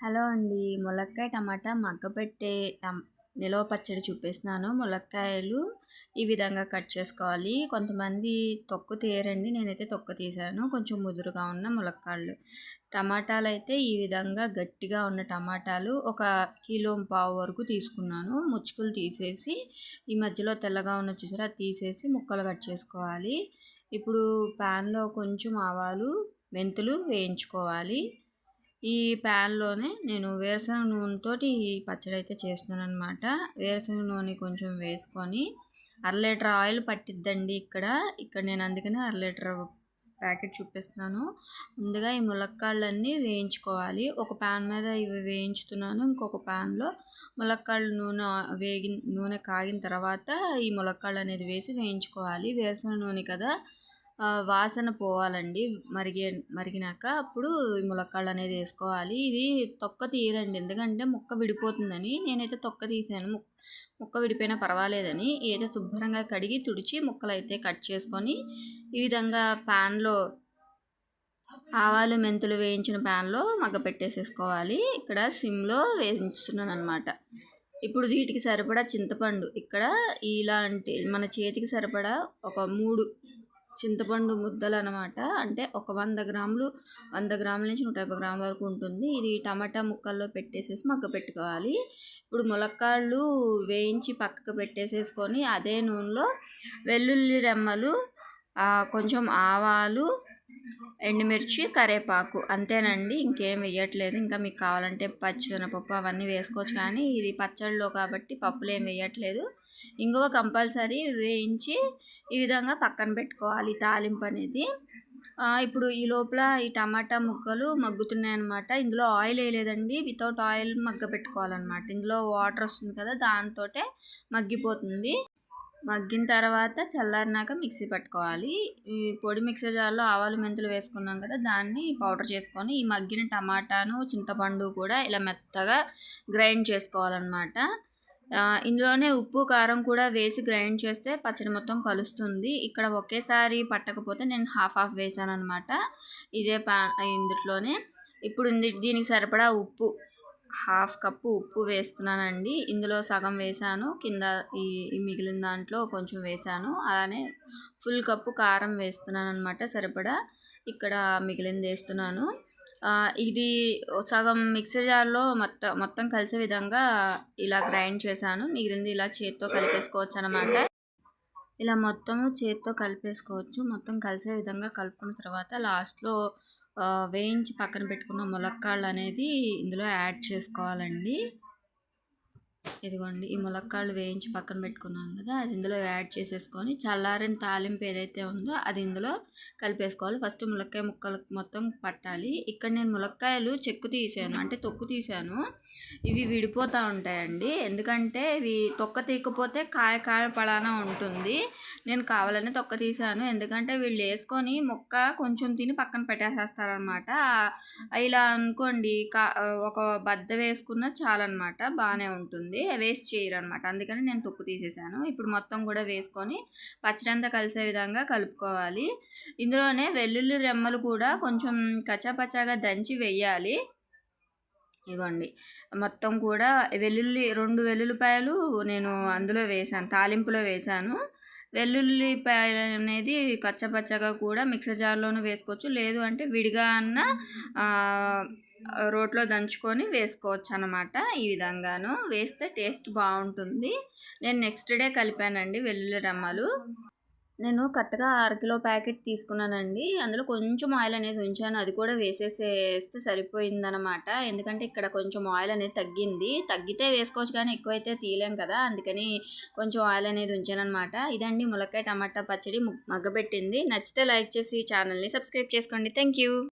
Hello అండి. ములక్కాయ టమాటా మగ్గపెట్టే నిలవ పచ్చడి చూపిస్తున్నాను. ములక్కాయలు ఈ విధంగా కట్ చేసుకోవాలి. కొంతమంది తొక్కు తీయరండి. నేనైతే తొక్కు తీసాను. కొంచెం ముదురుగా ఉన్న ములక్కాయలు టమాటాలు అయితే ఈ విధంగా గట్టిగా ఉన్న టమాటాలు ఒక కిలో పావు వరకు తీసుకున్నాను. ముచ్చుకులు తీసేసి ఈ మధ్యలో తెల్లగా ఉన్న చూసారా? తీసేసి ముక్కలు కట్ చేసుకోవాలి. ఇప్పుడు ప్యాన్లో కొంచెం ఆవాలు మెంతులు వేయించుకోవాలి. ఈ ప్యాన్లోనే నేను వేరుశనగ నూనెతో ఈ పచ్చడి అయితే చేస్తున్నాను అనమాట వేరుశనగ నూనె కొంచెం వేసుకొని అర లీటర్ ఆయిల్ పట్టిద్దండి ఇక్కడ. ఇక్కడ నేను అందుకనే అర లీటర్ ప్యాకెట్ చూపిస్తున్నాను. ముందుగా ఈ ములక్కాళ్ళన్నీ వేయించుకోవాలి. ఒక ప్యాన్ మీద ఇవి వేయించుతున్నాను. ఇంకొక ప్యాన్లో ములక్కాళ్ళు నూనె వేగి నూనె కాగిన తర్వాత ఈ ములక్కాళ్ళు అనేది వేసి వేయించుకోవాలి. వేసిన నూనె కదా వాసన పోవాలండి. మరిగే మరిగినాక అప్పుడు ఈ ములక్కాళ్ళు అనేది వేసుకోవాలి. ఇది తొక్క తీయరండి. ఎందుకంటే ముక్క విడిపోతుందని నేనైతే తొక్క తీసాను. ముక్క విడిపోయినా పర్వాలేదని ఏదో శుభ్రంగా కడిగి తుడిచి ముక్కలు అయితే కట్ చేసుకొని ఈ విధంగా ప్యాన్లో ఆవాలు మెంతులు వేయించిన ప్యాన్లో మగ్గ పెట్టేసేసుకోవాలి ఇక్కడ సిమ్లో వేయించుతున్నాను అనమాట ఇప్పుడు వీటికి సరిపడా చింతపండు. ఇక్కడ ఇలాంటి మన చేతికి సరిపడా ఒక మూడు చింతపండు ముద్దలు అనమాట అంటే ఒక వంద గ్రాములు వంద గ్రాముల నుంచి నూట యాభై గ్రాముల వరకు ఉంటుంది. ఇది టమాటా ముక్కల్లో పెట్టేసేసి మగ్గ పెట్టుకోవాలి. ఇప్పుడు ములక్కాళ్ళు వేయించి పక్కకు పెట్టేసేసుకొని అదే నూనెలో వెల్లుల్లి రెమ్మలు కొంచెం ఆవాలు ఎండుమిర్చి కరేపాకు అంతేనండి. ఇంకేం వేయట్లేదు ఇంకా మీకు కావాలంటే పచ్చెనపప్పు అవన్నీ వేసుకోవచ్చు. కానీ ఇది పచ్చడిలో కాబట్టి పప్పులు ఏం వేయట్లేదు ఇంగువ కంపల్సరీ వేయించి ఈ విధంగా పక్కన పెట్టుకోవాలి తాలింపు అనేది. ఇప్పుడు ఈ లోపల ఈ టమాటా ముక్కలు మగ్గుతున్నాయన్నమాట. ఇందులో ఆయిల్ వేయలేదండి. వితౌట్ ఆయిల్ మగ్గ పెట్టుకోవాలన్నమాట ఇందులో వాటర్ వస్తుంది కదా దాంతో మగ్గిపోతుంది. మగ్గిన తర్వాత చల్లారినాక మిక్సీ పట్టుకోవాలి. ఈ పొడి మిక్సర్ జార్లో ఆవాలు మెంతులు వేసుకున్నాం కదా దాన్ని పౌడర్ చేసుకొని ఈ మగ్గిన టమాటాను చింతపండు కూడా ఇలా మెత్తగా గ్రైండ్ చేసుకోవాలన్నమాట. ఇందులోనే ఉప్పు కారం కూడా వేసి గ్రైండ్ చేస్తే పచ్చడి మొత్తం కలుస్తుంది. ఇక్కడ ఒకేసారి పట్టకపోతే నేను హాఫ్ హాఫ్ వేసాను అనమాట ఇదే పా ఇందులోనే ఇప్పుడు దీనికి సరిపడా ఉప్పు. హాఫ్ కప్పు ఉప్పు వేస్తున్నానండి. ఇందులో సగం వేసాను కింద ఈ మిగిలిన దాంట్లో కొంచెం వేసాను అలానే ఫుల్ కప్పు కారం వేస్తున్నాను అనమాట సరిపడా. ఇక్కడ మిగిలింది వేస్తున్నాను. ఇది సగం మిక్సర్ జార్లో మొత్తం మొత్తం కలిసే విధంగా ఇలా గ్రైండ్ చేశాను. మిగిలింది ఇలా చేత్తో కలిపేసుకోవచ్చు అనమాట ఇలా మొత్తము చేత్తో కలిపేసుకోవచ్చు. మొత్తం కలిసే విధంగా కలుపుకున్న తర్వాత లాస్ట్లో వేయించి పక్కన పెట్టుకున్న ములక్కాళ్ళు అనేది ఇందులో యాడ్ చేసుకోవాలండి. ఇదిగోండి ఈ ములక్కాళ్ళు వేయించి పక్కన పెట్టుకున్నాం కదా అది ఇందులో యాడ్ చేసేసుకొని చల్లారిన తాలింపు ఏదైతే ఉందో అది ఇందులో కలిపేసుకోవాలి. ఫస్ట్ ములక్కాయ ముక్కలు మొత్తం పట్టాలి. ఇక్కడ నేను ములక్కాయలు చెక్కు తీసాను అంటే తొక్కు తీసాను. ఇవి విడిపోతూ ఉంటాయండి. ఎందుకంటే ఇవి తొక్క తీయకపోతే కాయ కాయ పడానా ఉంటుంది. నేను కావాలని తొక్క తీసాను. ఎందుకంటే వీళ్ళు వేసుకొని ముక్క కొంచెం తిని పక్కన పెట్టేసేస్తారనమాట. ఇలా అనుకోండి కా ఒక బద్ద వేసుకున్న చాలన్నమాట బాగానే ఉంటుంది. వేస్ట్ చేయరు అనమాట అందుకని నేను తొక్కు తీసేసాను. ఇప్పుడు మొత్తం కూడా వేసుకొని పచ్చడి అంతా కలిసే విధంగా కలుపుకోవాలి. ఇందులోనే వెల్లుల్లి రెమ్మలు కూడా కొంచెం కచ్చాపచ్చాగా దంచి వేయాలి. ఇదిగోండి మొత్తం కూడా వెల్లుల్లి రెండు వెల్లుల్లిపాయలు నేను అందులో వేసాను తాలింపులో వేసాను. వెల్లుల్లిపాయ అనేది కచ్చపచ్చగా కూడా మిక్సర్ జార్లోనూ వేసుకోవచ్చు. లేదు అంటే విడిగా అన్న రోట్లో దంచుకొని వేసుకోవచ్చు అనమాట ఈ విధంగాను. వేస్తే టేస్ట్ బాగుంటుంది. నేను నెక్స్ట్ డే కలిపానండి వెల్లుల్లి రమ్మలు. నేను కరెక్ట్గా అరకిలో ప్యాకెట్ తీసుకున్నానండి. అందులో కొంచెం ఆయిల్ అనేది ఉంచాను. అది కూడా వేసేసేస్తే సరిపోయిందనమాట ఎందుకంటే ఇక్కడ కొంచెం ఆయిల్ అనేది తగ్గింది. తగ్గితే వేసుకోవచ్చు కానీ ఎక్కువైతే తీయలేం కదా. అందుకని కొంచెం ఆయిల్ అనేది ఉంచాను అనమాట ఇదండి ములక్కాయ టమాటా పచ్చడి మగ్గబెట్టింది. నచ్చితే లైక్ చేసి ఛానల్ని సబ్స్క్రైబ్ చేసుకోండి. Thank you